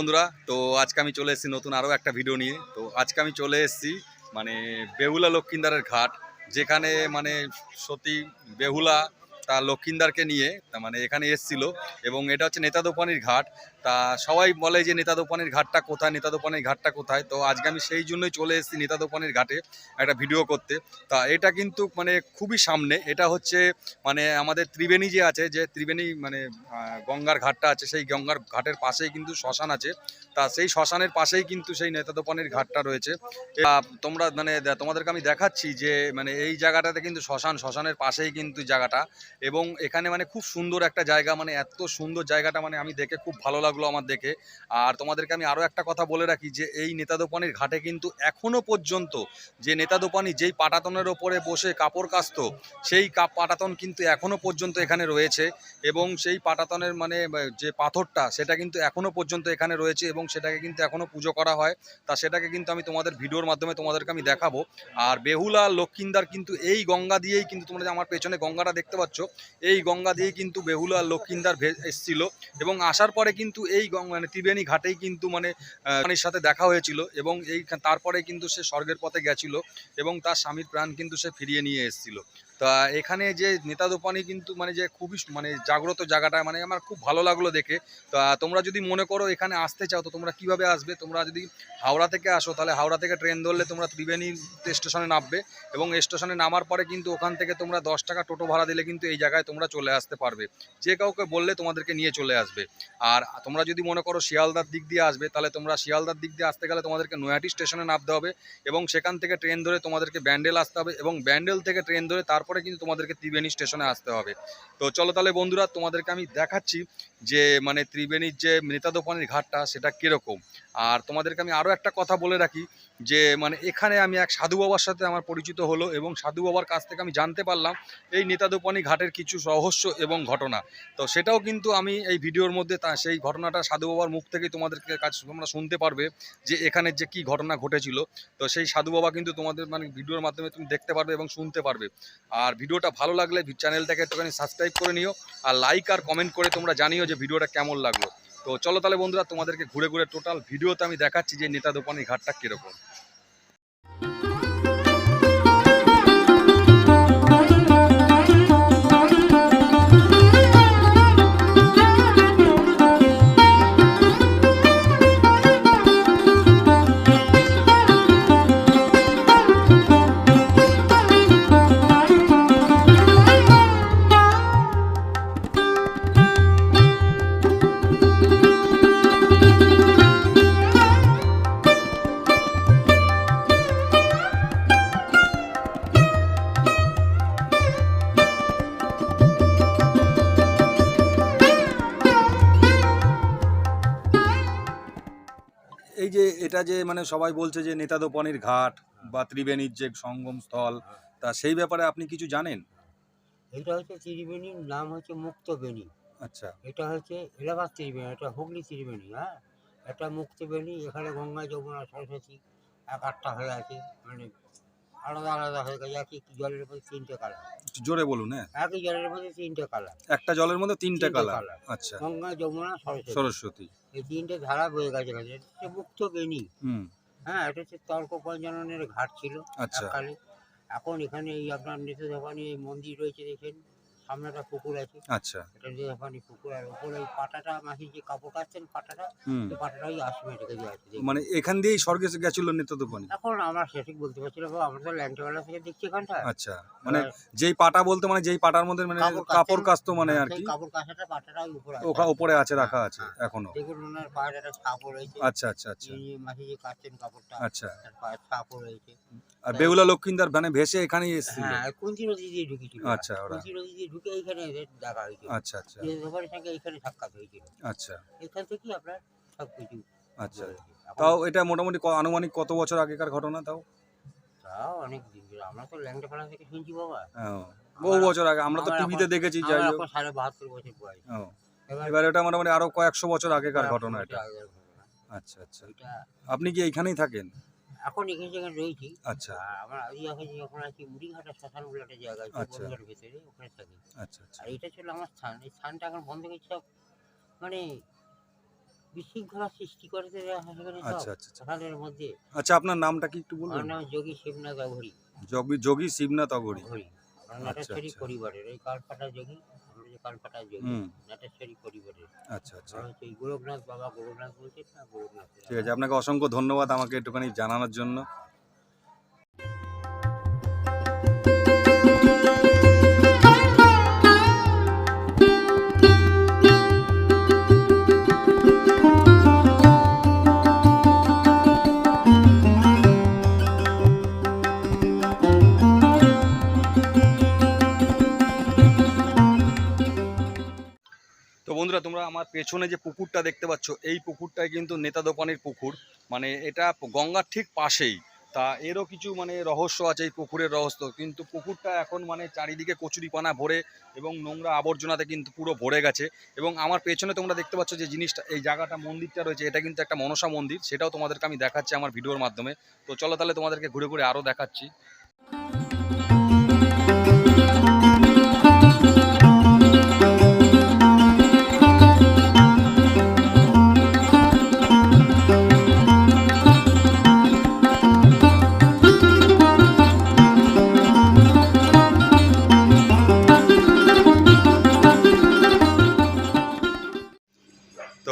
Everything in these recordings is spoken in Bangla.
বন্ধুরা, তো আজকে আমি চলে এসেছি নতুন আরও একটা ভিডিও নিয়ে। তো আজকে আমি চলে এসেছি মানে বেহুলা লক্ষিন্দারের ঘাট, যেখানে মানে সতী বেহুলা তা লক্ষিন্দারকে নিয়ে মানে এখানে এসছিল। এবং এটা হচ্ছে নেতা নেতাদোপানির ঘাট। তা সবাই বলে যে নেতা নেতাদোপানির ঘাটটা কোথায় নেতা নেতাদোপানির ঘাটটা কোথায়? তো আজকে আমি সেই জন্যই চলে এসেছি নেতা নেতাদোপানির ঘাটে একটা ভিডিও করতে। তা এটা কিন্তু মানে খুবই সামনে, এটা হচ্ছে মানে আমাদের ত্রিবেণী যে আছে, যে ত্রিবেণী মানে গঙ্গার ঘাটটা আছে, সেই গঙ্গার ঘাটের পাশেই কিন্তু শ্মশান আছে। তা সেই শ্মশানের পাশেই কিন্তু সেই নেতা নেতাদোপানির ঘাটটা রয়েছে। তোমরা মানে তোমাদেরকে আমি দেখাচ্ছি যে মানে এই জায়গাটাতে কিন্তু শ্মশান, শ্মশানের পাশেই কিন্তু জায়গাটা। এবং এখানে মানে খুব সুন্দর একটা জায়গা মানে এত সুন্দর জায়গাটা মানে আমি দেখে খুব ভালো লাগল আমার দেখে। আর তোমাদেরকে আমি আরও একটা কথা বলে রাখি যে, এই নেতা দোপানির ঘাটে কিন্তু এখনও পর্যন্ত যে নেতা দোপানি যেই পাটাতনের ওপরে বসে কাপড় কাচতো, সেই কাপ পাটাতন কিন্তু এখনও পর্যন্ত এখানে রয়েছে এবং সেই পাটাতনের মানে যে পাথরটা, সেটা কিন্তু এখনও পর্যন্ত এখানে রয়েছে এবং সেটাকে কিন্তু এখনও পুজো করা হয়। তা সেটাকে কিন্তু আমি তোমাদের ভিডিওর মাধ্যমে তোমাদেরকে আমি দেখাবো। আর বেহুলা লক্ষিন্দার কিন্তু এই গঙ্গা দিয়েই কিন্তু তোমরা যে আমার পেছনে গঙ্গাটা দেখতে পাচ্ছ, এই গঙ্গা দিয়েই কিন্তু বেহুলা লক্ষিন্দার ভে- এসছিল এবং আসার পরে কিন্তু এই মানে ত্রিবেণী ঘাটেই কিন্তু মানে রানীর সাথে দেখা হয়েছিল এবং এই তারপরে কিন্তু সে স্বর্গের পথে গেছিল এবং তার স্বামীর প্রাণ কিন্তু সে ফিরিয়ে নিয়ে এসেছিল। তা এখানে যে নেতা দোপানি কিন্তু মানে যে খুবই মানে জাগ্রত জায়গাটা মানে আমার খুব ভালো লাগল দেখে। তা তোমরা যদি মনে করো এখানে আসতে চাও, তো তোমরা কীভাবে আসবে? তোমরা যদি হাওড়া থেকে আসো, তাহলে হাওড়া থেকে ট্রেন ধরলে তোমরা ত্রিবেণী স্টেশনে নামবে এবং স্টেশনে নামার পরে কিন্তু ওখান থেকে তোমরা দশ টাকা টোটো ভাড়া দিলে কিন্তু এই জায়গায় তোমরা চলে আসতে পারবে। যে কাউকে বললে তোমাদেরকে নিয়ে চলে আসবে। আর তোমরা যদি মনে করো শিয়ালদার দিক দিয়ে আসবে, তাহলে তোমরা শিয়ালদার দিক দিয়ে আসতে গেলে তোমাদেরকে নয়াটি স্টেশনে নামতে হবে এবং সেখান থেকে ট্রেন ধরে তোমাদেরকে ব্যান্ডেল আসতে হবে এবং ব্যান্ডেল থেকে ট্রেন ধরে তারপরে কিন্তু তোমাদেরকে ত্রিবেণী স্টেশনে আসতে হবে। তো চলো তাহলে বন্ধুরা, তোমাদেরকে আমি দেখাচ্ছি যে মানে ত্রিবেণীর যে মৃতাদোপানির ঘাটটা, সেটা কীরকম? আর তোমাদেরকে আমি আরও একটা কথা বলে রাখি যে মানে এখানে আমি এক সাধু বাবার সাথে আমার পরিচিত হলো এবং সাধু বাবার কাছ থেকে আমি জানতে পারলাম এই নেতাদোপানি ঘাটের কিছু রহস্য এবং ঘটনা। তো সেটাও কিন্তু আমি এই ভিডিওর মধ্যে তা, সেই ঘটনাটা সাধু বাবার মুখ থেকেই তোমাদেরকে কাছে তোমরা শুনতে পারবে যে এখানে যে কি ঘটনা ঘটেছিল। তো সেই সাধু বাবা কিন্তু তোমাদের মানে ভিডিওর মাধ্যমে তুমি দেখতে পারবে এবং শুনতে পারবে। আর ভিডিওটা ভালো লাগলে, চ্যানেলটাকে একটুখানি সাবস্ক্রাইব করে নিও। আর লাইক আর কমেন্ট করে তোমরা জানিও যে ভিডিওটা কেমন লাগল। তো চলো তাহলে বন্ধুরা, তোমাদেরকে ঘুরে ঘুরে টোটাল ভিডিওতে আমি দেখাচ্ছি যে নেতা দোপানি ঘাটটা কীরকম। এই যে এটা যে মানে সবাই বলছে যে নেতাদোপানির ঘাট বা ত্রিবেণীর যে সঙ্গম স্থল তা সেই ব্যাপারে আপনি কিছু জানেন? এটা হচ্ছে ত্রিবেণীর নাম হচ্ছে মুক্তবেণী। আচ্ছা। এটা হচ্ছে এলাকার ত্রিবেণী এটা হুগলি ত্রিবেণী হ্যাঁ? এটা মুক্তবেণী এখানে গঙ্গা যমুনা সরস্বতী এক আটটা হয়ে আছে মানে আলাদা আলাদা হয়ে গেছে একই জলের মধ্যে তিনটে কালার। জোরে বলুন হ্যাঁ। একই জলের মধ্যে তিনটে কালার। একটা জলের মধ্যে তিনটে কালার। আচ্ছা। গঙ্গা যমুনা সরস্বতী। সরস্বতী। এই তিনটে ধারা বয়ে গেছে গেছে এটা মুক্তবেণী হুম। হ্যাঁ এটা হচ্ছে তর্ক পঞ্চাননের ঘাট ছিল আচ্ছা। এককালে। এখন এখানে এই আপনার নেতা জাপানি এই মন্দির রয়েছে দেখেন। সামনে একটা পুকুর আছে। আচ্ছা। এটা নেতা জাপানি পুকুর আর ওপরে ওই পাটাটা মাসি যে কাপড় কাচ্ছেন পাটাটা হুম। ওই পাটাটা ওই আছে মানে এখান দিয়েই স্বর্গে গেছিল নেতাদোপানি এখন আমরা সঠিক বলতে পারছি না আমরা তো ল্যাংটাবেলা থেকে দেখছি এখানটা। আচ্ছা মানে যেই পাটা বলতে মানে যেই পাটার মধ্যে মানে কাপড় কাচতো মানে আর কি? কাপড় কাছাটা পাটাটা ওই উপরে আছে। ওখা উপরে আছে রাখা আছে এখনও। দেখুন ওনার পায়ের একটা ছাপও রয়েছে। আচ্ছা আচ্ছা আচ্ছা। মাসি যে কাটছেন কাপড়টা আচ্ছা। তার পায়ের ছাপও রয়েছে। আর বেহুলা লক্ষিন্দার মানে ভেসে এখানেই এসেছিল। হ্যাঁ নদী দিয়ে ঢুকেছিল। আচ্ছা, ওরা। নদী দিয়ে ঢুকে এইখানে দেখা হয়েছিল। আচ্ছা আচ্ছা। সঙ্গে এইখানে সাক্ষাৎ হয়েছিল। আচ্ছা। এখান থেকেই আপনার সব কিছু আচ্ছা তাও এটা মোটামুটি আনুমানিক কত বছর আগেকার ঘটনা তাও? তাও অনেক দিন। আমরা তো ল্যাংটাপাড়া থেকে শুনছি বাবা। হ্যাঁ, বহু বছর আগে। আমরা তো টিভিতে দেখেছি যাই হোক। এখন সাড়ে বাহাত্তর বছর বয়স। এবার এটা মোটামুটি আরও কয়েকশো বছর আগেকার ঘটনা এটা। আচ্ছা আচ্ছা। আপনি কি এইখানেই থাকেন? এখন এখানে যেখানে রয়েছি। আচ্ছা। আমার আগে যখন আছি মুড়িঘাটা শ্মশান বলে একটা জায়গা আছে আচ্ছা। বনগাঁর ভেতরে ওখানে থাকি। আচ্ছা আচ্ছা। আর এটা ছিল আমার স্থান। এই স্থানটা এখন বন্ধ সব মানে বিশৃঙ্খলা সৃষ্টি সেখানে আচ্ছা আচ্ছা। মধ্যে। আচ্ছা আপনার নামটা কি একটু আমার নাম যোগী শিবনাথ অঘরি। যোগী যোগী শিবনাথ অঘরি। নাটেশ্বরী আচ্ছা। পরিবারের এই কালপাটা যোগী। নাটেশ্বরী পরিবারের। আচ্ছা আচ্ছা। হচ্ছে এই গোরখনাথ বাবা গোরখনাথ বলছেন না গোরখনাথ ঠিক আছে আপনাকে অসংখ্য ধন্যবাদ আমাকে একটুখানি জানানোর জন্য। আমার পেছনে যে পুকুরটা দেখতে পাচ্ছ, এই পুকুরটাই কিন্তু নেতা দোকানের পুকুর। মানে এটা গঙ্গার ঠিক পাশেই। তা এরও কিছু মানে রহস্য আছে এই পুকুরের রহস্য। কিন্তু পুকুরটা এখন মানে চারিদিকে কচুরিপানা ভরে এবং নোংরা আবর্জনাতে কিন্তু পুরো ভরে গেছে। এবং আমার পেছনে তোমরা দেখতে পাচ্ছ যে জিনিসটা, এই জায়গাটা মন্দিরটা রয়েছে, এটা কিন্তু একটা মনসা মন্দির। সেটাও তোমাদেরকে আমি দেখাচ্ছি আমার ভিডিওর মাধ্যমে। তো চলো তাহলে তোমাদেরকে ঘুরে ঘুরে আরও দেখাচ্ছি।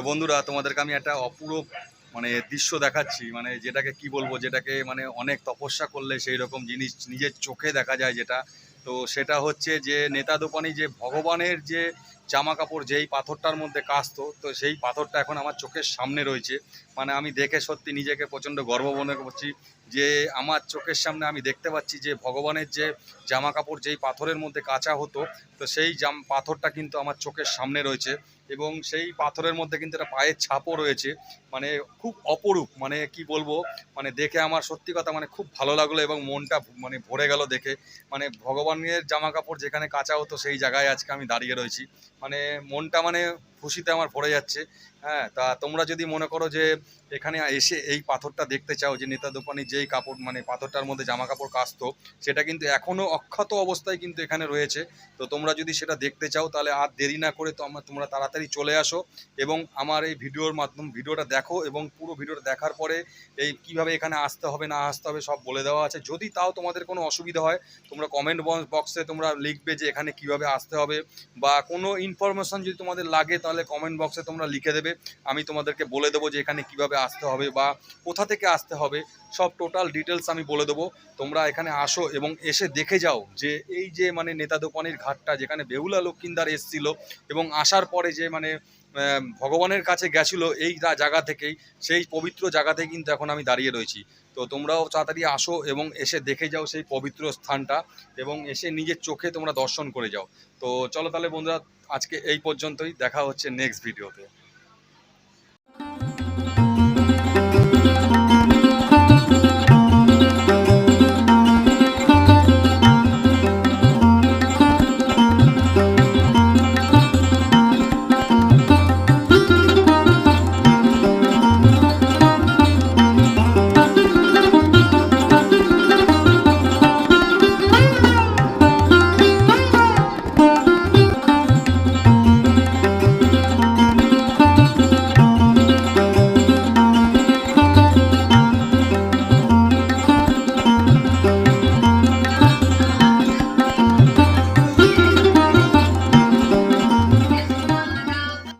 বন্ধুরা, তোমাদেরকে আমি একটা অপূরব মানে দৃশ্য দেখাচ্ছি। মানে যেটাকে কি বলব, যেটাকে মানে অনেক তপস্যা করলে সেই রকম জিনিস নিজের চোখে দেখা যায় যেটা। তো সেটা হচ্ছে যে, নেতা দোকানি যে ভগবানের যে জামা কাপড় যেই পাথরটার মধ্যে কাচতো তো সেই পাথরটা এখন আমার চোখের সামনে রয়েছে। মানে আমি দেখে সত্যি নিজেকে প্রচণ্ড গর্ব মনে করছি যে আমার চোখের সামনে আমি দেখতে পাচ্ছি যে ভগবানের যে জামা কাপড় যেই পাথরের মধ্যে কাচা হতো, তো সেই জাম পাথরটা কিন্তু আমার চোখের সামনে রয়েছে এবং সেই পাথরের মধ্যে কিন্তু একটা পায়ের ছাপও রয়েছে। মানে খুব অপরূপ মানে কি বলব মানে দেখে আমার সত্যি কথা মানে খুব ভালো লাগল এবং মনটা মানে ভরে গেল দেখে। মানে ভগবানের জামা কাপড় যেখানে কাঁচা হতো সেই জায়গায় আজকে আমি দাঁড়িয়ে রয়েছি। মানে মনটা মানে খুশিতে আমার ভরে যাচ্ছে। হ্যাঁ তা তোমরা যদি মনে করো যে এখানে এসে এই পাথরটা দেখতে চাও যে নেতা দোকানি যেই কাপড় মানে পাথরটার মধ্যে জামা কাপড় কাচতো, সেটা কিন্তু এখনও অক্ষত অবস্থায় কিন্তু এখানে রয়েছে। তো তোমরা যদি সেটা দেখতে চাও, তাহলে আর দেরি না করে তো আমার তোমরা তাড়াতাড়ি চলে আসো এবং আমার এই ভিডিওর মাধ্যম, ভিডিওটা দেখো এবং পুরো ভিডিওটা দেখার পরে এই কীভাবে এখানে আসতে হবে, না আসতে হবে সব বলে দেওয়া আছে। যদি তাও তোমাদের কোনো অসুবিধা হয়, তোমরা কমেন্ট বক্সে তোমরা লিখবে যে এখানে কীভাবে আসতে হবে বা কোনো ইনফরমেশন যদি তোমাদের লাগে তাহলে কমেন্ট বক্সে তোমরা লিখে দেবে। আমি তোমাদেরকে বলে দেবো যে এখানে কীভাবে আসতে হবে বা কোথা থেকে আসতে হবে। সব টোটাল ডিটেলস আমি বলে দেবো। তোমরা এখানে আসো এবং এসে দেখে যাও যে এই যে মানে নেতা দোকানের ঘাটটা, যেখানে বেহুলা লক্ষ্মীন্দার এসছিল এবং আসার পরে যে মানে ভগবানের কাছে গেছিল এই জায়গা থেকেই, সেই পবিত্র জায়গাতে কিন্তু এখন আমি দাঁড়িয়ে রয়েছি। তো তোমরাও তাড়াতাড়ি আসো এবং এসে দেখে যাও সেই পবিত্র স্থানটা এবং এসে নিজের চোখে তোমরা দর্শন করে যাও। তো চলো তাহলে বন্ধুরা, আজকে এই পর্যন্তই, দেখা হচ্ছে নেক্সট ভিডিওতে